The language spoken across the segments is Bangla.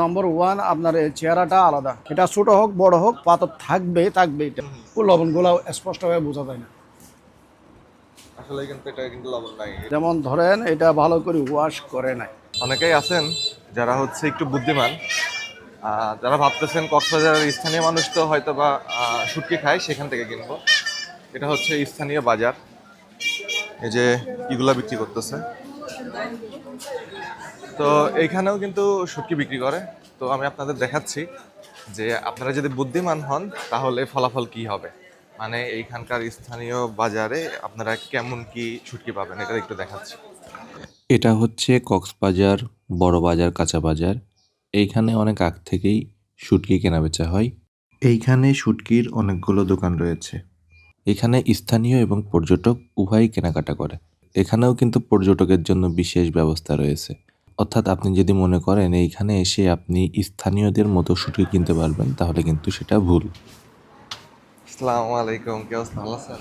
নম্বর ওয়ান আপনার এই চেহারাটা আলাদা। এটা ছোট হোক বড় হোক পাথর থাকবে থাকবে এটা। লবণগুলো স্পষ্টভাবে বোঝা যায় না। আসলে কিন্তু এটা কিন্তু লবণ নাই। যেমন ধরেন এটা ভালো করে ওয়াশ করে নাই। অনেকেই আছেন যারা হচ্ছে একটু বুদ্ধিমান যারা ভাবতেছেন কক্সবাজারের স্থানীয় মানুষ তো হয়তো বা শুটকি খায় সেখান থেকে কিনবো। এটা হচ্ছে স্থানীয় বাজার। এই যে ইগুলা বিক্রি করতেছে। তো এইখানেও কিন্তু শুটকি বিক্রি করে। তো আমি আপনাদের দেখাচ্ছি যে আপনারা যদি বুদ্ধিমান হন তাহলে ফলাফল কি হবে? মানে এইখানকার স্থানীয় বাজারে আপনারা কেমন কি শুটকি পাবেন? এটা একটু দেখাচ্ছি। এটা হচ্ছে কক্সবাজার বড় বাজার কাঁচা বাজার। এইখানে অনেক আগ থেকেই শুটকি কেনাবেচা হয়। এইখানে শুটকির অনেকগুলো দোকান রয়েছে। এখানে স্থানীয় এবং পর্যটক উভয়ই কেনাকাটা করে। এখানেও কিন্তু পর্যটকের জন্য বিশেষ ব্যবস্থা রয়েছে। অর্থাৎ আপনি যদি মনে করেন এইখানে এসে আপনি স্থানীয়দের মতো শুটকি কিনতে পারবেন তাহলে কিন্তু সেটা ভুল। আসসালামু আলাইকুম কি অবস্থা? ভালো আছেন?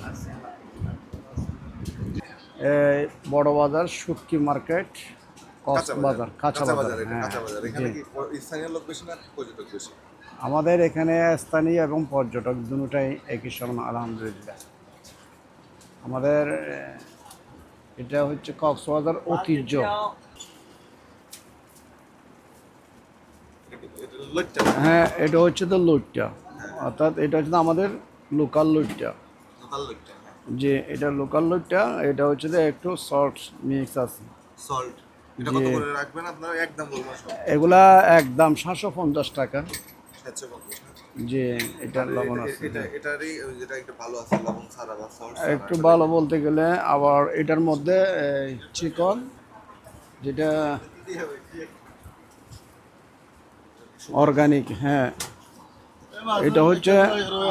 এই বড় বাজার শুটকি মার্কেট কক্সবাজার কাঁচা বাজার হ্যাঁ। কাঁচা বাজার। এখানে কি স্থানীয় লোক বেশি না পর্যটক বেশি? আমাদের এখানে স্থানীয় এবং পর্যটক দুটাই একই সমান আলহামদুলিল্লাহ। আমাদের এটা হচ্ছে কক্সবাজার ঐতিহ্য এটা লইট্টা হ্যাঁ এটা হচ্ছে তো লুটটা। অর্থাৎ এটা হচ্ছে আমাদের লোকাল লুটটা। যে এটা লোকাল লুটটা এটা হচ্ছে যে একটু সল্ট মিক্স আছে। সল্ট। এগুলা একদম সাতশো পঞ্চাশ টাকা। যে এটা লবণ আছে। এটা আছে লবণ সল্ট একটু ভালো বলতে গেলে আবার এটার মধ্যে চিকন যেটা অর্গানিক হ্যাঁ। এটা হচ্ছে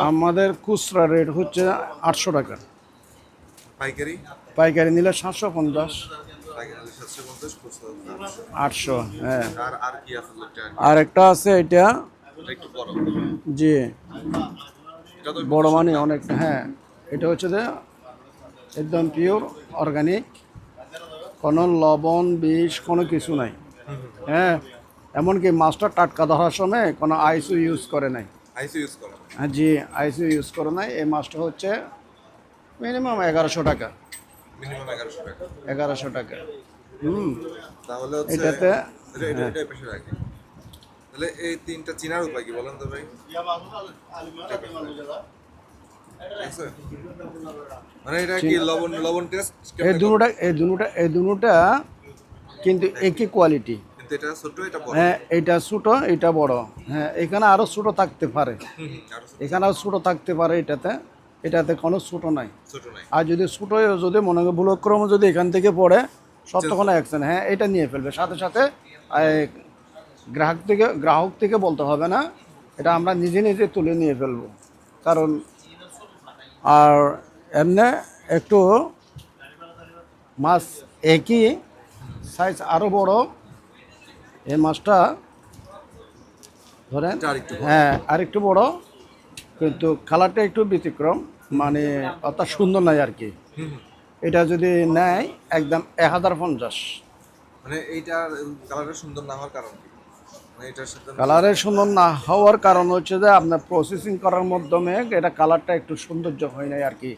আমাদের খুচরা রেট হচ্ছে আটশো টাকা। পাইকারি? পাইকারি নিলে সাতশো পঞ্চাশ। আটশো হ্যাঁ। আর একটা আছে এটা। যে বড়। মানে অনেক হ্যাঁ। এটা হচ্ছে যে একদম পিওর অর্গানিক কোনো লবণ বিষ কোনো কিছু নাই। হ্যাঁ। এমনকি মাছটা টাটকা ধরার সময় কোনো আইসও ইউজ করে নাই। আইসি ইউজ করে হ্যাঁ জি আইসও ইউজ করে নাই। এই মাছটা হচ্ছে মিনিমাম এগারোশো টাকা। মিনিমাম এগারোশো টাকা। এগারোশো টাকা। হুম। তাহলে এটাতে তাহলে এই তিনটা চিনার উপায় কি বলেন তো ভাই? মানে এটা কি লবণ লবণ টেস্ট এই এই এই কিন্তু একই কোয়ালিটি এটা ছোট এটা বড়। হ্যাঁ এটা ছোটো এটা বড়। হ্যাঁ এখানে আরও ছোটো থাকতে পারে। হুম, আরও ছোট- এখানে থাকতে পারে এটাতে। এটাতে কোনো ছোটো নাই। আর যদি ছোটো যদি মনে করি ভুলক্রম যদি এখান থেকে পড়ে সব তখন অ্যাকশন হ্যাঁ এটা নিয়ে ফেলবে। সাথে সাথে গ্রাহক থেকে গ্রাহক থেকে বলতে হবে না। এটা আমরা নিজে নিজে তুলে নিয়ে ফেলব। কারণ আর এমনি একটু মাছ একই সাইজ আরও বড়। এই মাছটা ধরেন এটা আরেকটু বড়। হ্যাঁ আর একটু বড় কিন্তু কালারটা একটু ব্যতিক্রম মানে অত সুন্দর নয় আর কি। এটা যদি নেয় একদম এক হাজার পঞ্চাশ। মানে এইটার কালারটা সুন্দর না হওয়ার কারণ মানে কালারের সুন্দর না হওয়ার কারণ হচ্ছে যে আপনার প্রসেসিং করার মাধ্যমে এটা কালারটা একটু সৌন্দর্য হয় নাই আর কি।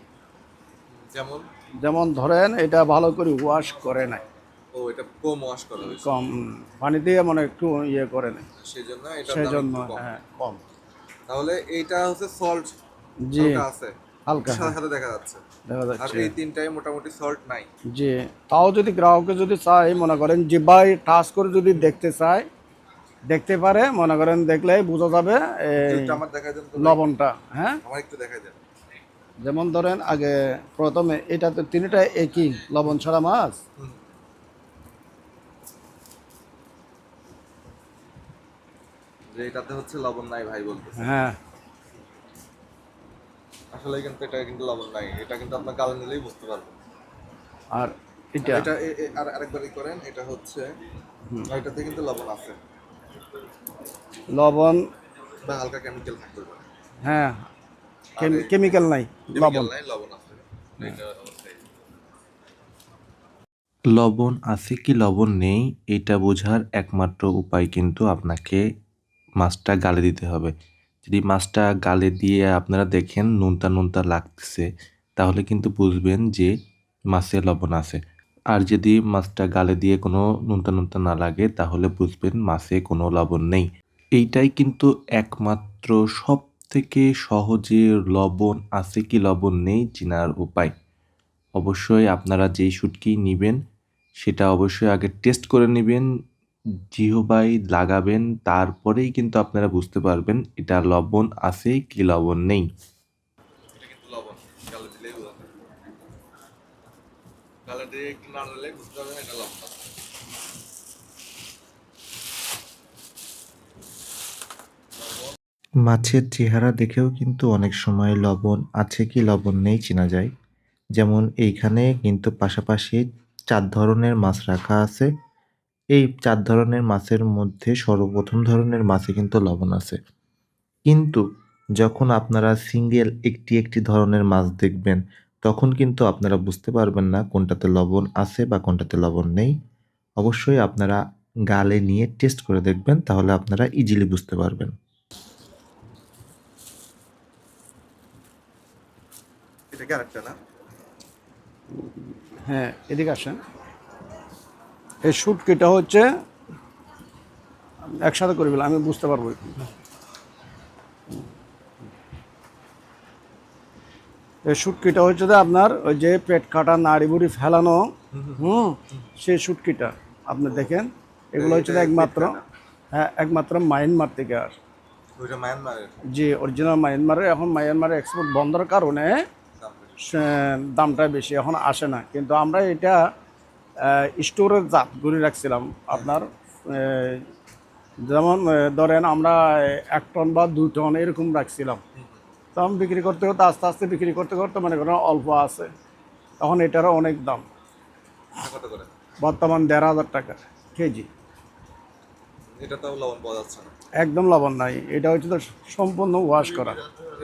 যেমন? যেমন ধরেন এটা ভালো করে ওয়াশ করে নাই। ও এটা কম ওয়াশ করা হয়েছে। কম পানি দিয়ে মানে একটু ইয়ে করে নেয়। সেই জন্য এটা সেই জন্য হ্যাঁ। কম। তাহলে এইটা হচ্ছে সল্ট জি। আছে। হালকা সাথে সাথে দেখা যাচ্ছে। দেখা আর এই তিনটায় মোটামুটি সল্ট নাই। জি। তাও যদি গ্রাহকে যদি চায় মনে করেন যে ভাই টাচ করে যদি দেখতে চায় দেখতে পারে মনে করেন দেখলে বোঝা যাবে দেখা লবণটা হ্যাঁ। আমার একটু দেখাই দেন। যেমন ধরেন আগে প্রথমে এটা তো তিনটা একই লবণ ছাড়া মাছ যে এটাতে হচ্ছে লবণ নাই ভাই বলতে হ্যাঁ। আসলে কিন্তু এটা কিন্তু লবণ নাই এটা কিন্তু আপনার গালে নিলেই বুঝতে পারবেন আর এটা? এটা আর আরেকবারই করেন এটা হচ্ছে এটাতে কিন্তু লবণ আছে। লবণ? বা হালকা কেমিক্যাল থাকতে পারে। হ্যাঁ কেমিক্যাল নাই লবণ। নাই লবণ আছে। এটা লবণ আছে কি লবণ নেই এটা বোঝার একমাত্র উপায় কিন্তু আপনাকে মাছটা গালে দিতে হবে। যদি মাছটা গালে দিয়ে আপনারা দেখেন নুনতা নুনতা লাগতেছে, তাহলে কিন্তু বুঝবেন যে মাছে লবণ আছে। আর যদি মাছটা গালে দিয়ে কোনো নুনতা নুনতা না লাগে, তাহলে বুঝবেন মাছে কোনো লবণ নেই। এইটাই কিন্তু একমাত্র সব থেকে সহজে লবণ আছে কি লবণ নেই চেনার উপায়। অবশ্যই আপনারা যেই শুটকি নেবেন, সেটা অবশ্যই আগে টেস্ট করে নেবেন জিহবাই লাগাবেন তারপরেই কিন্তু আপনারা বুঝতে পারবেন এটা লবণ আছে কি লবণ নেই। মাছের চেহারা দেখেও কিন্তু অনেক সময় লবণ আছে কি লবণ নেই চেনা যায়। যেমন এইখানে কিন্তু পাশাপাশি চার ধরনের মাছ রাখা আছে। এই চার ধরনের মাছের মধ্যে সর্বপ্রথম ধরনের মাছে কিন্তু লবণ আছে। কিন্তু যখন আপনারা সিঙ্গেল একটি একটি ধরনের মাছ দেখবেন তখন কিন্তু আপনারা বুঝতে পারবেন না কোনটাতে লবণ আছে বা কোনটাতে লবণ নেই। অবশ্যই আপনারা গালে নিয়ে টেস্ট করে দেখবেন তাহলে আপনারা ইজিলি বুঝতে পারবেন। এটা কি আরেকটা না? হ্যাঁ এদিকে আসেন। এই শুটকিটা হচ্ছে একসাথে করে ফেলে আমি বুঝতে পারব এই শুটকিটা হচ্ছে যে আপনার ওই যে পেট কাটা নাড়ি বুড়ি ফেলানো হুম সেই শুটকিটা আপনি দেখেন এগুলো হচ্ছে একমাত্র হ্যাঁ একমাত্র মায়ানমার থেকে মায়ানমারের? যে অরিজিনাল মায়ানমারের এখন মায়ানমারের এক্সপোর্ট বন্ধের কারণে দামটা বেশি এখন আসে না। কিন্তু আমরা এটা স্টোরে জাত করে রাখছিলাম আপনার যেমন ধরেন আমরা এক টন বা দুই টন এরকম রাখছিলাম। তখন বিক্রি করতে করতে আস্তে আস্তে বিক্রি করতে করতে মনে করেন অল্প আছে। তখন এটারও অনেক দাম। বর্তমান দেড় হাজার টাকা কেজি। লবণ পাওয়া যাচ্ছে না। একদম লবণ নাই। এটা হচ্ছে তো সম্পূর্ণ ওয়াশ করা।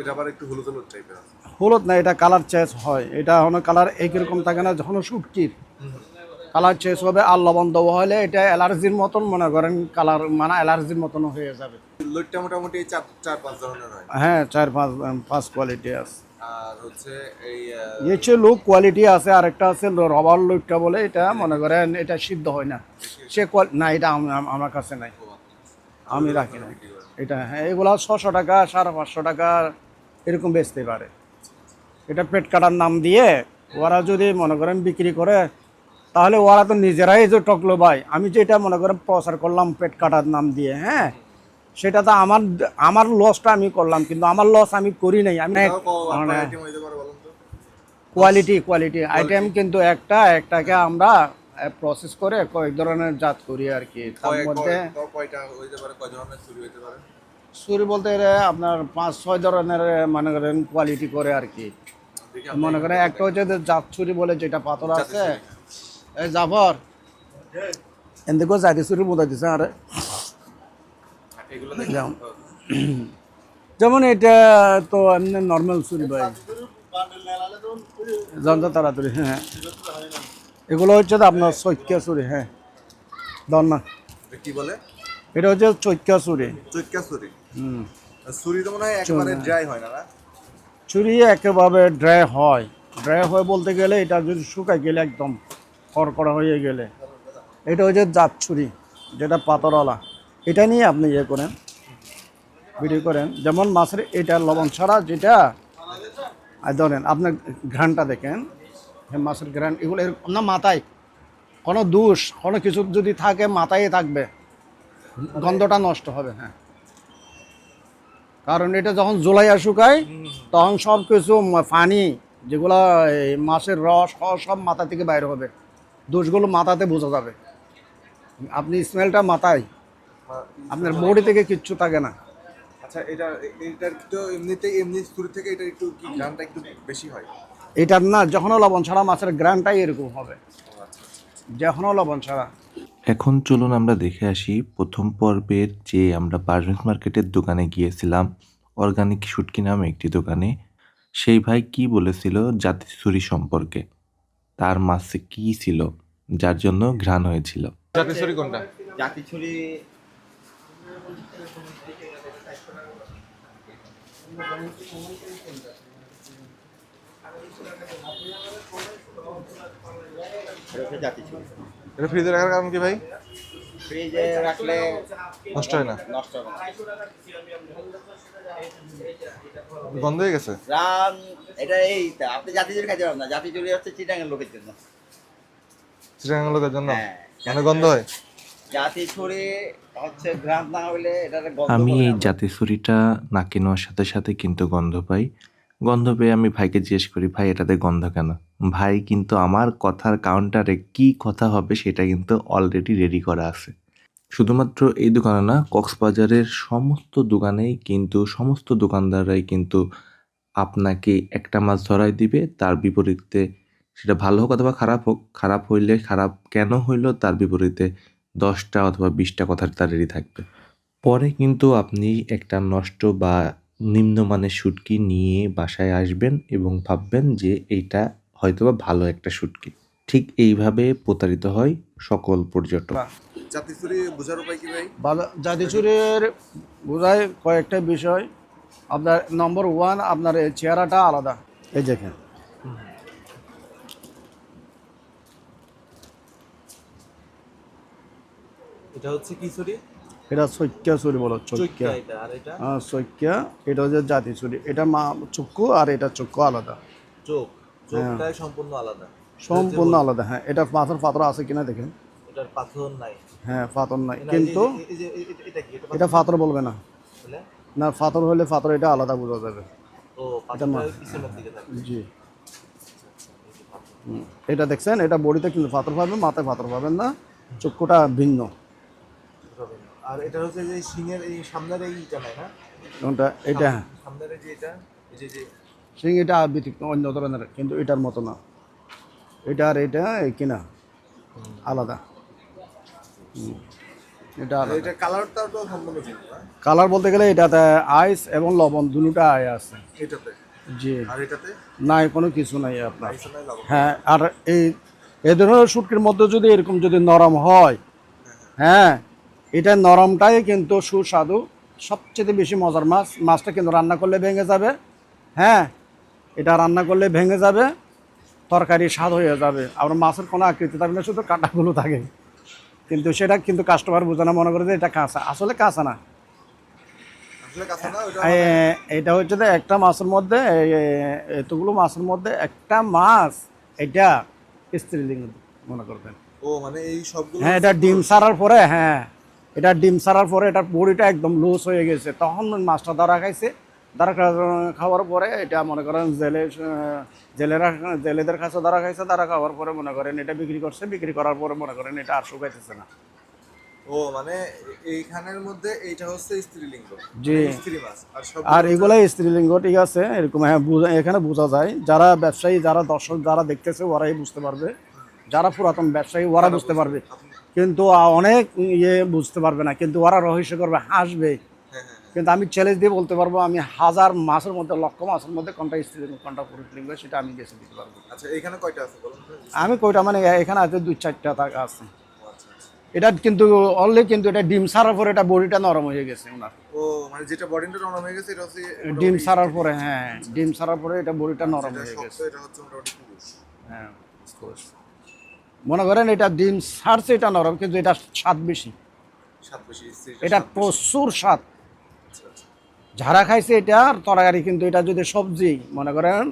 এটা আবার একটু হলুদ হলুদ টাইপের হলুদ না এটা কালার চেঞ্জ হয়। এটা কোনো কালার একই রকম থাকে না যখন শুটকির। কালার চেঞ্জ হবে আর লবণ দেওয়া হলে এটা অ্যালার্জির মতন মনে করেন কালার মানে অ্যালার্জির মতন হয়ে যাবে। লইটটা মোটামুটি চার চার পাঁচ ধরনের হয়। হ্যাঁ চার পাঁচ পাঁচ কোয়ালিটি আছে। আর হচ্ছে এই কোয়ালিটি আছে আরেকটা আছে রবার বলে এটা মনে করেন এটা সিদ্ধ হয় না। সে না এটা আম- আম- আমার কাছে নাই। আমি রাখি না এটা হ্যাঁ এগুলো ছশো টাকা সাড়ে পাঁচশো টাকা এরকম বেচতে পারে। এটা পেট কাটার নাম দিয়ে ওরা যদি মনে করেন বিক্রি করে তাহলে ওরা তো নিজেরাই যে টকলো ভাই। আমি যেটা মনে করেন প্রচার করলাম পেট কাটার নাম দিয়ে হ্যাঁ? সেটা তো আমার আমার লসটা আমি করলাম কিন্তু আমার লস আমি করি নাই। আমি কোয়ালিটি কোয়ালিটি আইটেম কিন্তু একটা একটাকে আমরা প্রসেস করে কয়েক ধরনের জাত করি আর কি। তার মধ্যে চুরি বলতে গেলে আপনার পাঁচ ছয় ধরনের মনে করেন কোয়ালিটি করে আর কি। মনে করেন একটা হচ্ছে জাত ছুরি বলে যেটা পাথর আছে এই জাফর। এদিকেও জাতি ছুরি বোঝা দিছে আরে? যেমন যেমন এটা তো এমনি নর্মাল ছুরি ভাই। যন্ত্র তাড়াতাড়ি হ্যাঁ এগুলো হচ্ছে তো আপনার চৈক্যা ছুরি হ্যাঁ। ধর না এটা কি বলে? এটা হচ্ছে চৈক্যা ছুরি চৈক্কা চুরি। হুম। চুরি তো মনে হয় একেবারে ড্রাই হয় না না? ছুরি একেবারে ড্রাই হয়। ড্রাই হয় বলতে গেলে এটা যদি শুকাই গেলে একদম কড়কড়া হয়ে গেলে। এটা হচ্ছে জাত ছুরি, যেটা পাতরওয়ালা এটা নিয়ে আপনি ইয়ে করেন, ভিডিও করেন। যেমন মাছের এটা লবণ ছাড়া যেটা, আর ধরেন আপনার ঘ্রানটা দেখেন মাছের ঘ্রান এগুলো এরকম না মাথায় কোনো দোষ, কোনো কিছু যদি থাকে মাথায় থাকবে, গন্ধটা নষ্ট হবে হ্যাঁ। কারণ এটা যখন জোলাইয়া শুকায় তখন সব কিছু পানি যেগুলো মাছের রস সব মাথা থেকে বাইর হবে। দোষগুলো মাথাতে বোঝা যাবে। আপনি স্মেলটা মাথায়। আপনার বডি থেকে কিচ্ছু থাকে না। আচ্ছা এটা এটার তো এমনিতে এমনি থেকে এটা একটু বেশি হয়? এটার না যখনও লবণ ছাড়া মাছের গ্রানটাই এরকম হবে। যখনও লবণ ছাড়া। এখন চলুন আমরা দেখে আসি প্রথম পর্বের যে আমরা পারভেজ মার্কেটের দোকানে গিয়েছিলাম অর্গানিক শুটকি নামে একটি দোকানে। সেই ভাই কি বলেছিল জাতি ছুরি সম্পর্কে? তার মাছে কি ছিল যার জন্য ঘ্রাণ হয়েছিল। জাতিছড়ি কোনটা? এটা ফ্রিজে রাখার কারণ কি ভাই? ফ্রিজে রাখলে নষ্ট হয় না। নষ্ট হবে না। গন্ধ হয়ে গেছে? রান এটা এই আপনি জাতি চুরি খাইতে পারবেন না। জাতি চুরি হচ্ছে চিটাঙ্গের লোকের জন্য। চিটাগাং লোকের জন্য? হ্যাঁ। মানে গন্ধ হয়? জাতি ছুরি হচ্ছে গ্রাম না এটা গন্ধ আমি এই জাতি ছুরিটা নাকি নেওয়ার সাথে সাথে কিন্তু গন্ধ পাই। গন্ধ পেয়ে আমি ভাইকে জিজ্ঞেস করি ভাই এটাতে গন্ধ কেন? ভাই কিন্তু আমার কথার কাউন্টারে কি কথা হবে সেটা কিন্তু অলরেডি রেডি করা আছে। শুধুমাত্র এই দোকানে না, কক্সবাজারের সমস্ত দোকানেই কিন্তু, সমস্ত দোকানদাররাই কিন্তু আপনাকে একটা মাছ ধরাই দিবে। তার বিপরীতে সেটা ভালো হোক অথবা খারাপ হোক, খারাপ হইলে খারাপ কেন হইল, তার বিপরীতে দশটা অথবা বিশটা কথা তার রেডি থাকবে। পরে কিন্তু আপনি একটা নষ্ট বা নিম্নমানের শুটকি নিয়ে বাসায় আসবেন এবং ভাববেন যে এইটা হয়তোবা ভালো একটা শুটকি ঠিক এইভাবে প্রতারিত হয় সকল পর্যটক। জাতিচুরের বোঝায় কয়েকটা বিষয়। আপনার নম্বর ওয়ান আপনার এই চেহারাটা আলাদা। এই দেখেন। এটা হচ্ছে কি এটা সৈক্যা চুরি বলো চৈক্যা আর এটা? হ্যাঁ সৈক্যা। এটা হচ্ছে জাতি চুরি এটা মা চক্ষু আর এটা চক্ষু আলাদা। চোখ। চোখটাই সম্পূর্ণ আলাদা। সম্পূর্ণ আলাদা হ্যাঁ। এটা পাথর পাথর আছে কিনা দেখেন। এটার পাথর নাই। হ্যাঁ পাথর নাই। কিন্তু এটা পাথর বলবে না। না পাথর হলে পাথর এটা আলাদা বোঝা যাবে। জি। এটা দেখছেন এটা বডিতে কিন্তু পাথর পাবেন মাথায় পাথর পাবেন না। চক্ষুটা ভিন্ন। আর এটা হচ্ছে যে সিংহের এই সামনের এইটা নাই না? কোনটা? এটা। সামনের যে এটা এই যে সিং এটা অন্য ধরনের কিন্তু এটার মতো না। এটা আর এটা কিনা আলাদা। এটা আলাদা। এটা কালারটাও তো সম্পূর্ণ কালার বলতে গেলে এটাতে আইস এবং লবণ দুটা আয় আছে। এটাতে? জি। আর এটাতে? নাই কোনো কিছু নাই আপনার। হ্যাঁ আর এই এ ধরনের শুটকির মধ্যে যদি এরকম যদি নরম হয় হ্যাঁ এটা নরমটাই কিন্তু সুস্বাদু। সবচেয়ে বেশি মজার মাছ। মাছটা কিন্তু রান্না করলে ভেঙে যাবে। হ্যাঁ এটা রান্না করলে ভেঙে যাবে। তরকারি স্বাদ হয়ে যাবে। আর মাছের কোনো আকৃতি থাকবে না শুধু কাঁটাগুলো থাকে। কিন্তু সেটা কিন্তু কাস্টমার বোঝানো মনে করে যে এটা কাঁচা। আসলে কাঁচা না। এটা হচ্ছে যে একটা মাছের মধ্যে এতগুলো মাছের মধ্যে একটা মাছ এটা স্ত্রীলিঙ্গ মনে করবেন। ও মানে এই সবগুলো হ্যাঁ এটা ডিম সারার পরে হ্যাঁ। এটা ডিম সারার পরে এটার বডিটা একদম লুজ হয়ে গেছে। তখন মাছটা ধরা খাইছে। খা- খাওয়ার পরে এটা মনে করেন জেলে জেলেরা জেলেদের কাছে ধরা খাইছে ধরা খাওয়ার পরে মনে করেন এটা বিক্রি করছে বিক্রি করার পরে মনে করেন এটা আর শুকাইতেছে না। ও মানে এইখানের মধ্যে এইটা হচ্ছে স্ত্রীলিঙ্গ জি। স্ত্রী মাছ আর সব স্ত্রীলিঙ্গ ঠিক আছে এরকম হ্যাঁ এখানে বোঝা যায়। যারা ব্যবসায়ী যারা দর্শক যারা দেখতেছে ওরাই বুঝতে পারবে। যারা পুরাতন ব্যবসায়ী ওরা বুঝতে পারবে। কিন্তু অনেক ইয়ে বুঝতে পারবে না কিন্তু ওরা রহস্য করবে হাসবে। কিন্তু আমি চ্যালেঞ্জ দিয়ে বলতে পারব আমি হাজার মাসের মধ্যে লক্ষ মাসের মধ্যে কোনটা স্ত্রীলিঙ্গ কোনটা পুরুষলিঙ্গ সেটা আমি গেছে দিতে পারব। আচ্ছা এখানে কয়টা আছে আমি কয়টা মানে এখানে আছে দুই চারটা টাকা আছে। আচ্ছা আচ্ছা। এটা কিন্তু অনলি কিন্তু এটা ডিম সারার পরে এটা বডিটা নরম হয়ে গেছে ওনার। ও মানে যেটা বডিটা নরম হয়ে গেছে এটা হচ্ছে ডিম সারার পরে হ্যাঁ ডিম সারার পরে এটা বডিটা নরম হয়ে গেছে। এটা হচ্ছে মোটামুটি হ্যাঁ মনে করেন এটা ডিম সারছে এটা নরম কিন্তু এটা স্বাদ বেশি। সাত বেশি এটা প্রচুর স্বাদ। ঝাড়া খাইছে এটা আর তরকারি কিন্তু এটা যদি সবজি মনে করেন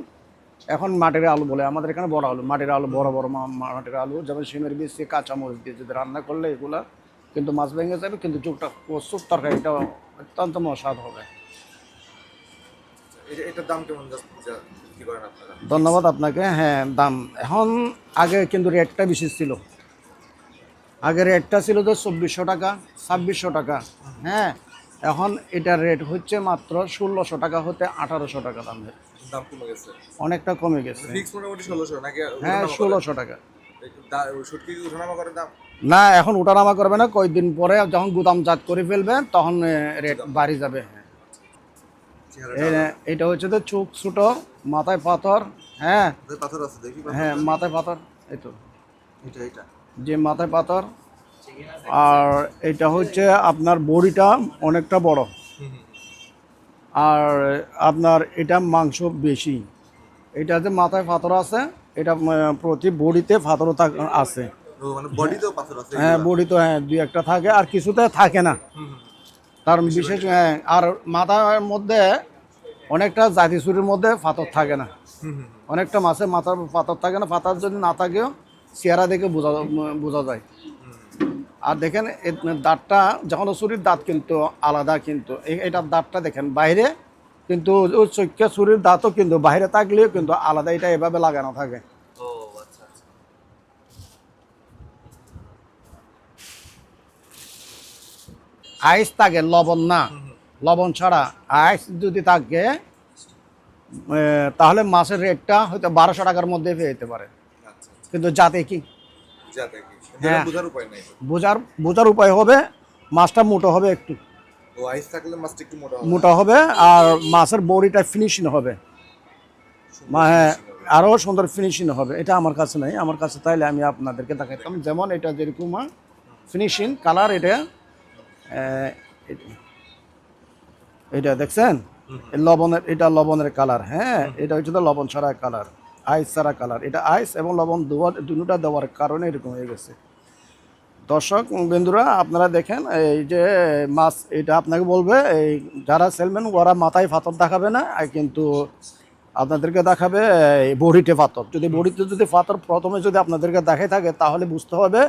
এখন মাটির আলু বলে আমাদের এখানে বড় আলু মাটির আলু বড় বড় মাটির আলু যেমন সিমের বীজ দিয়ে কাঁচা মরিচ দিয়ে যদি রান্না করলে এগুলা কিন্তু মাছ ভেঙে যাবে কিন্তু চোখটা প্রচুর তরকারিটা অত্যন্ত মস্বাদ হবে। ধন্যবাদ আপনাকে হ্যাঁ দাম। এখন আগে কিন্তু রেটটা বেশি ছিল। আগে রেটটা ছিল তো চব্বিশশো টাকা ছাব্বিশশো টাকা হ্যাঁ এখন এটার রেট হচ্ছে মাত্র ষোলোশো টাকা হতে আঠারোশো টাকা দামের দাম কমে গেছে। অনেকটা কমে গেছে। ফিক্স মোটামুটি ষোলোশো নাকি হ্যাঁ ষোলোশো টাকা। শুটকি ওঠানামা করে দাম? না এখন ওঠানামা করবে না কয়েকদিন পরে যখন গুদামজাত করে ফেলবে তখন রেট বাড়ি যাবে চেহারাটা এটা হচ্ছে তো চোখ ছোটো মাথায় পাথর হ্যাঁ। পাথর আছে দেখি হ্যাঁ মাথায় পাথর এই তো। এটা এটা। যে মাথায় পাথর আর এটা হচ্ছে আপনার বড়িটা অনেকটা বড়। আর আপনার এটা মাংস বেশি। এটা যে মাথায় পাথর আছে এটা প্রতি বড়িতে পাথর আছে। মানে আছে হ্যাঁ বড়ি তো হ্যাঁ দুই একটা থাকে আর কিছুতে থাকে না। তার বিশেষ হ্যাঁ, আর মাথার মধ্যে অনেকটা জাতি চুরির মধ্যে পাথর থাকে না। অনেকটা মাছের মাথার পাথর থাকে না পাথর যদি না থাকেও চেহারা দেখে বোঝা বোঝা যায়। আর দেখেন দাঁতটা যখন চুরির দাঁত কিন্তু আলাদা কিন্তু এটার দাঁতটা দেখেন বাইরে কিন্তু চুরির দাঁতও কিন্তু বাইরে থাকলেও কিন্তু আলাদা এটা এভাবে লাগানো থাকে। আচ্ছা আচ্ছা। আইস থাকে লবণ না লবণ ছাড়া আইস যদি থাকে তাহলে মাছের রেটটা হয়তো বারোশো টাকার মধ্যে পেয়ে যেতে পারে। আচ্ছা কিন্তু যাতে কি? যাতে কি? বোঝার উপায় বোঝার উপায় হবে মাছটা মোটো হবে একটু। আইস থাকলে মাছটা একটু মোটা হবে। মোটা হবে আর মাছের বড়িটা ফিনিশিং হবে। মা- হ্যাঁ আরও সুন্দর ফিনিশিং হবে। এটা আমার কাছে নাই আমার কাছে তাইলে আমি আপনাদেরকে দেখাতাম যেমন এটা যেরকম ফিনিশিং কালার এটা এটা- দেখছেন? লবণের এটা লবণের কালার হ্যাঁ এটা হচ্ছে লবণ ছাড়া কালার আইস ছাড়া কালার। এটা আইস এবং লবণ দেওয়ার দুটা দেওয়ার কারণে এরকম হয়ে গেছে। দর্শক বন্ধুরা আপনারা দেখেন এই যে মাছ এটা আপনাকে বলবে এই যারা সেলম্যান ওরা মাথায় পাথর দেখাবে না কিন্তু আপনাদেরকে দেখাবে এই বড়িতে পাথর যদি বড়িতে যদি পাথর প্রথমে যদি আপনাদেরকে দেখে থাকে তাহলে বুঝতে হবে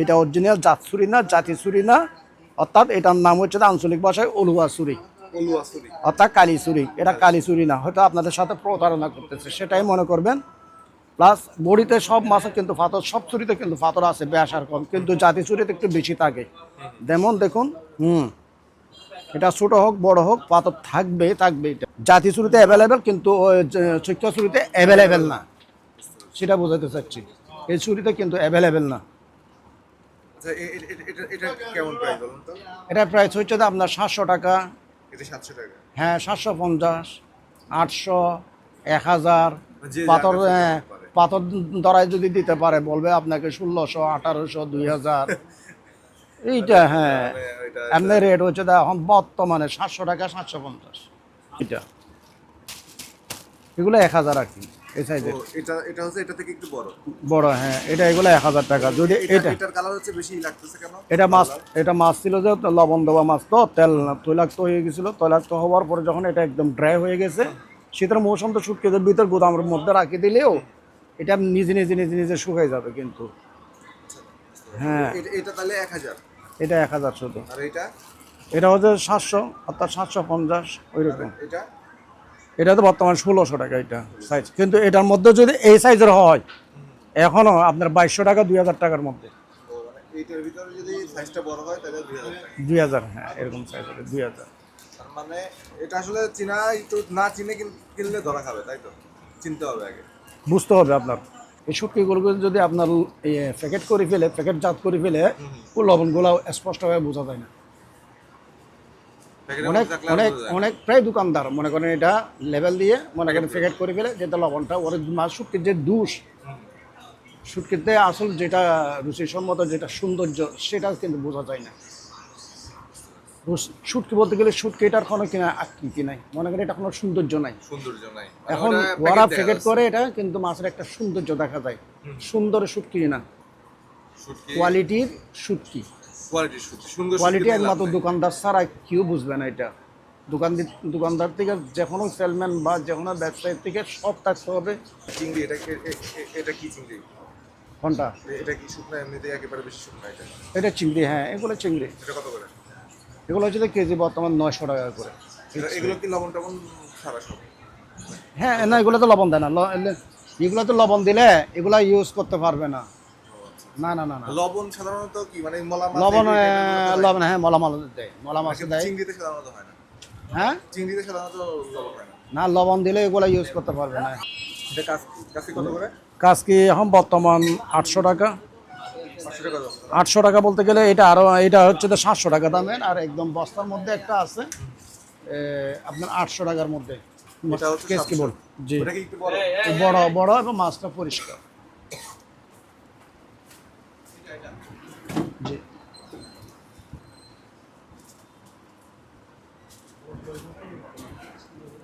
এটা অরিজিনাল জাতসুরি না জাতি ছুরি না অর্থাৎ এটার নাম হচ্ছে আঞ্চলিক ভাষায় অলুয়া ছুরি আসুরি অর্থাৎ কালী চুরি এটা কালী চুরি না হয়তো আপনাদের সাথে প্রতারণা করতেছে সেটাই মনে করবেন। প্লাস বড়িতে সব মাছে কিন্তু ফাতর সব চুরিতে কিন্তু ফাতর আছে বেশ আর কম কিন্তু জাতি চুরিতে একটু বেশি থাকে। যেমন দেখুন হুম এটা ছোট হোক বড় হোক পাথর থাকবে থাকবে এটা। জাতি চুরিতে অ্যাভেলেবেল কিন্তু চৈত্য চুরিতে অ্যাভেলেবেল না। সেটা বোঝাতে চাচ্ছি এই চুরিতে কিন্তু অ্যাভেলেবেল না। আচ্ছা এটা প্রাইস প্রায় হচ্ছে আপনার সাতশো টাকা হ্যাঁ সাতশো পঞ্চাশ আটশো এক হাজার পাথর হ্যাঁ, পাথর দরায় যদি দিতে পারে বলবে আপনাকে ষোলোশো আঠারোশো দুই হাজার। এইটা হ্যাঁ মানে এমনি রেট হচ্ছে এখন বর্তমানে সাতশো টাকা সাতশো পঞ্চাশ। এটা। এগুলো এক হাজার আর কি। এই সাইজের এটা এটা হচ্ছে এটা থেকে একটু বড়। বড় হ্যাঁ এটা এগুলো এক হাজার টাকা। যদি এটা এটা এটার কালার হচ্ছে বেশি লাগতেছে কেন? এটা মাছ এটা মাছ ছিল যে লবণ দেওয়া মাছ তো তেল তৈলাক্ত হয়ে গেছিল। তৈলাক্ত হওয়ার পরে যখন এটা একদম ড্রাই হয়ে গেছে শীতের মৌসুম তো শুটকেদের ভিতর গুদামের মধ্যে রাখি দিলেও এটা নিজে নিজে নিজে নিজে শুকাই যাবে কিন্তু। হ্যাঁ। এটা এটা তাহলে এক হাজার। এটা এক হাজার শুধু। আর এটা? এটা হচ্ছে সাতশো অর্থাৎ সাতশো পঞ্চাশ ওই রকম এটা? এটা তো বর্তমান ষোলোশো টাকা এটা সাইজ কিন্তু এটার মধ্যে যদি এই সাইজের হয় এখনও আপনার বাইশশো টাকা দুই হাজার টাকার মধ্যে। দুই হাজার হ্যাঁ এরকম সাইজ হবে দুই হাজার। মানে এটা আসলে চিনা একটু না চিনে কিনলে ধরা খাবে তাই তো? চিনতে হবে আগে। বুঝতে হবে আপনার। এই শুটকিগুলোকে যদি আপনার প্যাকেট করে ফেলে প্যাকেট জাত করে ফেলে লবণগুলো স্পষ্টভাবে বোঝা যায় না। অনেক অনেক। অনেক প্রায় দোকানদার মনে করেন এটা লেভেল দিয়ে মনে করেন প্যাকেট করে ফেলে যেটা লবণটা ওর মাছ শুটকির যে দুষ শুটকিতে আসল যেটা রুচিসম্মত যেটা সৌন্দর্য সেটা কিন্তু বোঝা যায় না। শুটকি বলতে গেলে শুটকিটার কোনো কিনা আকৃতি নাই। মনে করেন এটা কোনো সৌন্দর্য নাই। সৌন্দর্য নাই। মানে এখন ওরা প্যাকেট করে এটা কিন্তু মাছের একটা সৌন্দর্য দেখা যায়। সুন্দর শুটকি না। শুটকি কোয়ালিটির শুটকি কোয়ালিটি সুন্দর কোয়ালিটি একমাত্র দোকানদার ছাড়া কেউ বুঝবে না এটা। দোকান দোকানদার থেকে যে কোনো সেলম্যান বা যে কোনো ব্যবসায়ীর থেকে সব থাকতে হবে। চিংড়ি এটা এটা কি চিংড়ি? কোনটা? এটা কি শুকনো? এমনিতে একেবারে বেশি শুকনো এটা। এটা চিংড়ি হ্যাঁ এগুলো চিংড়ি। এটা কত করে? এগুলো হচ্ছে কেজি বর্তমান নয়শো টাকা করে। এগুলো কি লবণ টবণ ছাড়া সব? হ্যাঁ না এগুলো তো লবণ দেয় না। এগুলো তো লবণ দিলে এগুলো ইউজ করতে পারবে না। না না না না। লবণ সাধারণত কি মানে মলা মাছ লবণ লবণ হ্যাঁ মলা মাল দেয় মলা। মাছ দেয়। চিংড়িতে সাধারণত হয় না? হ্যাঁ? চিংড়িতে সাধারণত লবণ হয় না। না লবণ দিলে এগুলো ইউজ করতে পারবে না। এটা কাজ কাজ কত করে? কাজ কি এখন বর্তমান আটশো টাকা। আটশো টাকা বলতে গেলে এটা আরও এটা হচ্ছে তো সাতশো টাকা দামের আর একদম বস্তার মধ্যে একটা আছে আপনার আটশো টাকার মধ্যে। কেস কি বল? জি। বড় বড় এবং মাছটা পরিষ্কার।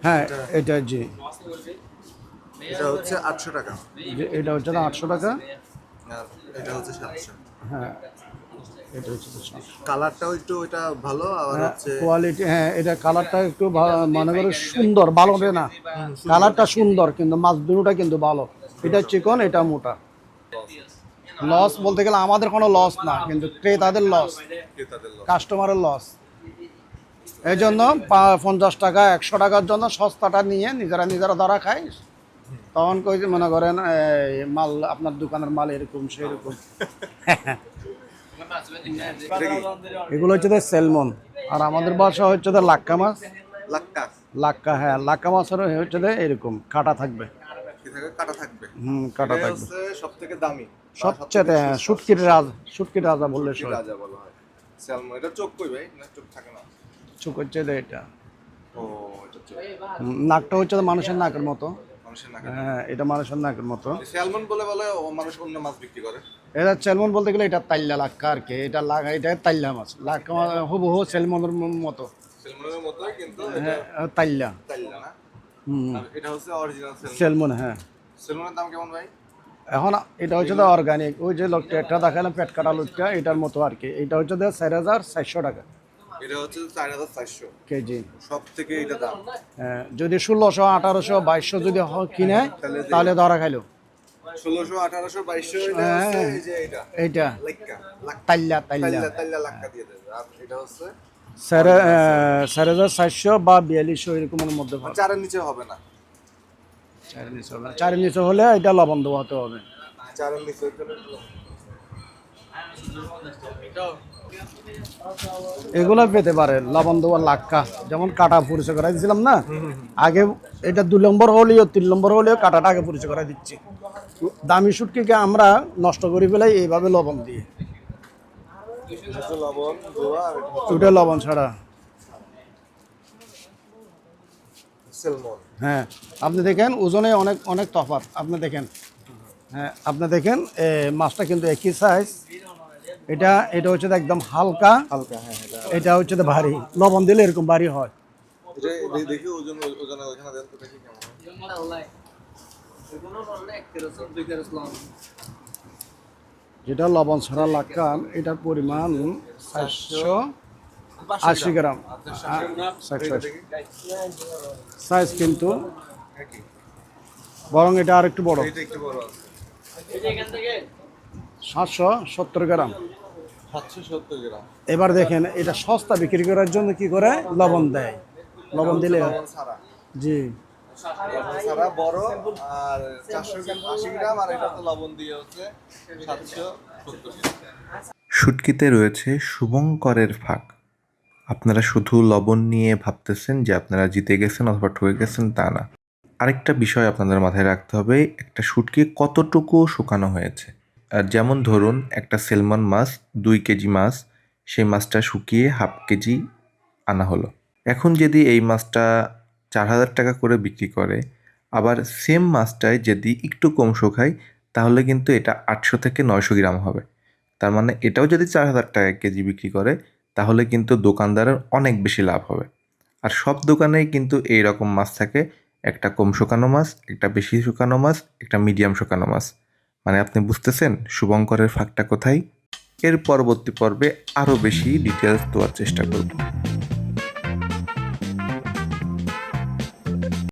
হ্যাঁ এটা জি। এটা হচ্ছে আটশো টাকা। এটা হচ্ছে আটশো টাকা? এটা হচ্ছে সাতশো। হ্যাঁ কালারটাও একটু এটা ভালো আর হ্যাঁ, হচ্ছে কোয়ালিটি হ্যাঁ এটা কালারটা একটু মনে করে সুন্দর ভালো না। কালারটা সুন্দর কিন্তু মাছ দুটা কিন্তু ভালো। এটা চিকন এটা মোটা। লস বলতে গেলে আমাদের কোনো লস না কিন্তু ক্রেতাদের লস কাস্টমারের লস এই জন্য পঞ্চাশ টাকা একশো টাকার জন্য সস্তাটা নিয়ে নিজেরা নিজেরা ধরা খাই তখন কই যে মনে করেন মাল আপনার দোকানের মাল এরকম সেরকম এগুলো হচ্ছে যে সেলমন। আর আমাদের বাসা হচ্ছে যে লাক্কা মাছ। লাক্কা। হ্যাঁ লাক্কা মাছের হচ্ছে এরকম কাটা থাকবে। কাটা থাকবে। হুম কাটা থাকবে। সব থেকে দামি। সবচেয়ে হ্যাঁ, শুটকির রাজা শুটকির রাজা বললে রাজা বলা হয়। স্যালমন এটা চোখ কই ভাই? না চোখ থাকে না। চুক হচ্ছে এটা। ও এটা নাকটা হচ্ছে মানুষের নাকের মতো। হ্যাঁ এটা মানুষের নাকের মতো। স্যালমন বলে বলে মানুষ অন্য মাছ বিক্রি করে। এটা সেলমন বলতে গেলে এটা তাইল্লা লাক্কা আর কি। এটা লাগা এটা তাইল্লা মাছ। লাক্কা মাছ হুবহু সেলমনের মতো। স্যালমনের মতোই কিন্তু হ্যাঁ তাইল্লা। তাইলা না। এটা হচ্ছে অরিজিনাল স্যালমন। সেলমন হ্যাঁ। স্যালমনের দাম কেমন ভাই? এখন এটা হচ্ছে অর্গানিক ওই যে লোকটা একটা দেখালাম পেট কাটা লোকটা এটার মতো আর কি। এটা হচ্ছে চার হাজার চারশো টাকা। এটা হচ্ছে চার হাজার চারশো। কেজি। সব থেকে এটা দাম। হ্যাঁ, যদি ষোলোশো আঠারোশো বাইশশো যদি কিনে তাহলে ধরা খাইলো। ষোলোশো আঠারোশো বাইশশো হ্যাঁ। এইটা। লাক্কা। দিয়ে দেবে। আর এটা হচ্ছে চার চার হাজার চারশো বা বিয়াল্লিশশো এরকমের মধ্যে চারের নিচে হবে না। চারের নিচে হলে এটা লবণ দেওয়াতে হবে। নিচে এগুলো পেতে পারে লবণ দেওয়া লাক্কা। যেমন কাটা পরিচয় করাই দিয়েছিলাম না আগে এটা দু নম্বর হলেও তিন নম্বর হলেও কাটাটা আগে পরিচয় করাই দিচ্ছি। দামি শুটকিকে আমরা নষ্ট করে ফেলাই এইভাবে লবণ দিয়ে ওটা লবণ ছাড়া। সেলমন। হ্যাঁ আপনি দেখেন ওজনে অনেক অনেক তফাৎ। আপনি দেখেন হ্যাঁ আপনি দেখেন মাছটা কিন্তু একই সাইজ এটা এটা হচ্ছে একদম হালকা। হালকা হ্যাঁ এটা এটা হচ্ছে যে ভারী। লবণ দিলে এরকম ভারী হয়। তো হয়। যেটা লবণ ছাড়া লাক্কান এটার পরিমাণ চারশো আশি গ্রাম। সাইজ কিন্তু বরং এটা আর একটু বড়। এটা একটু বড় আছে। সাতশো সত্তর গ্রাম। এবার দেখেন এটা সস্তা বিক্রি করার জন্য কি করে? লবণ দেয়। লবণ দিলে জি। লবণ ছাড়া বড় আর চারশো আশি গ্রাম আর এটা তো লবণ দিয়ে হচ্ছে সাতশো সত্তর শুটকিতে রয়েছে শুভঙ্করের ফাঁক। আপনারা শুধু লবণ নিয়ে ভাবতেছেন যে আপনারা জিতে গেছেন অথবা ঠকে গেছেন তা না। আরেকটা বিষয় আপনাদের মাথায় রাখতে হবে, একটা শুটকি কতটুকু শুকানো হয়েছে। আর যেমন ধরুন, একটা সেলমন মাছ, দুই কেজি মাছ, সেই মাছটা শুকিয়ে হাফ কেজি আনা হলো। এখন যদি এই মাছটা চার হাজার টাকা করে বিক্রি করে, আবার সেম মাছটায় যদি একটু কম শুকায়, তাহলে কিন্তু এটা আটশো থেকে নয়শো গ্রাম হবে। তার মানে এটাও যদি চার হাজার টাকা কেজি বিক্রি করে তাহলে কিন্তু দোকানদারের অনেক বেশি লাভ হবে। আর সব দোকানেই কিন্তু এই রকম মাছ থাকে। একটা কম শুকানো মাছ, একটা বেশি শুকানো মাছ, একটা মিডিয়াম শুকানো মাছ। মানে আপনি বুঝতেছেন শুভঙ্করের ফাঁকটা কোথায়? এর পরবর্তী পর্বে আরও বেশি ডিটেলস দেওয়ার চেষ্টা করব।